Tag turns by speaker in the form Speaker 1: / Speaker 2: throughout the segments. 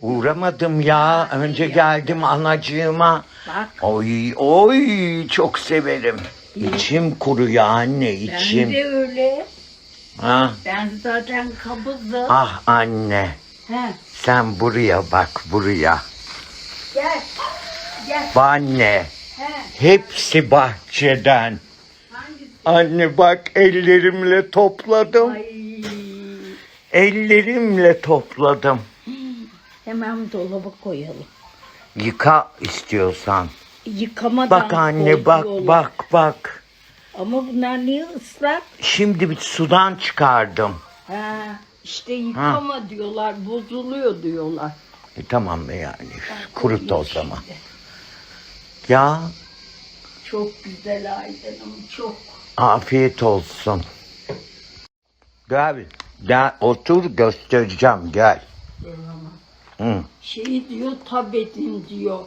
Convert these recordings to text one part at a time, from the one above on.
Speaker 1: Uğramadım ya. Önce geldim anacığıma.
Speaker 2: Bak
Speaker 1: Oy oy çok severim. İçim kuruyor anne
Speaker 2: ben
Speaker 1: içim.
Speaker 2: de öyle.
Speaker 1: Ha?
Speaker 2: Ben zaten kabızım.
Speaker 1: Ah anne
Speaker 2: He.
Speaker 1: sen buraya bak buraya.
Speaker 2: Gel. Gel.
Speaker 1: Anne
Speaker 2: He.
Speaker 1: hepsi bahçeden.
Speaker 2: Hangisi?
Speaker 1: Anne bak ellerimle topladım.
Speaker 2: Ay.
Speaker 1: Ellerimle topladım.
Speaker 2: Hemen dolaba koyalım.
Speaker 1: Yıka istiyorsan.
Speaker 2: Yıkamadan
Speaker 1: Bak anne bak
Speaker 2: koyuyorlar.
Speaker 1: bak bak.
Speaker 2: Ama bunlar niye ıslak?
Speaker 1: Şimdi bir sudan çıkardım.
Speaker 2: Ha, işte yıkama diyorlar, bozuluyor diyorlar.
Speaker 1: E, tamam yani kurut o zaman.
Speaker 2: şimdi.
Speaker 1: Ya
Speaker 2: Çok güzel Aydan'ım, çok.
Speaker 1: afiyet olsun. Gel, gel otur göstereceğim gel. Hı.
Speaker 2: Şey diyor, tabedin diyor.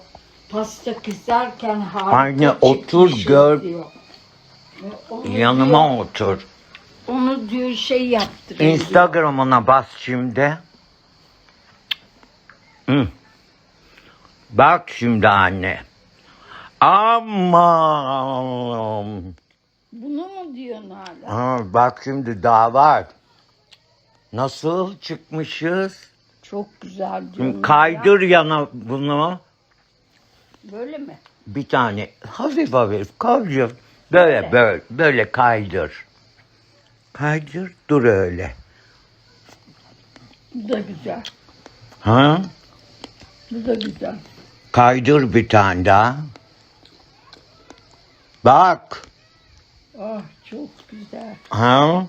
Speaker 2: Pasta kızarken harika
Speaker 1: Anne, otur, gör.
Speaker 2: Diyor. Ve onu
Speaker 1: Yanıma
Speaker 2: diyor,
Speaker 1: otur.
Speaker 2: Onu diyor şey yaptırıyor. diyor.
Speaker 1: Instagram'ına bas şimdi. Hı. Bak şimdi anne. Aman.
Speaker 2: Bunu mu diyorsun hala?
Speaker 1: Ha, bak şimdi daha var. Nasıl çıkmışız?
Speaker 2: Çok güzel diyorsun.
Speaker 1: Kaydır yana bunu.
Speaker 2: Böyle mi?
Speaker 1: Bir tane hafif hafif. Böyle
Speaker 2: Böyle.
Speaker 1: böyle böyle kaydır. Kaydır dur öyle.
Speaker 2: Bu da güzel.
Speaker 1: Ha?
Speaker 2: Bu da güzel.
Speaker 1: Kaydır bir tane daha. Bak.
Speaker 2: Ah çok güzel.
Speaker 1: Ha?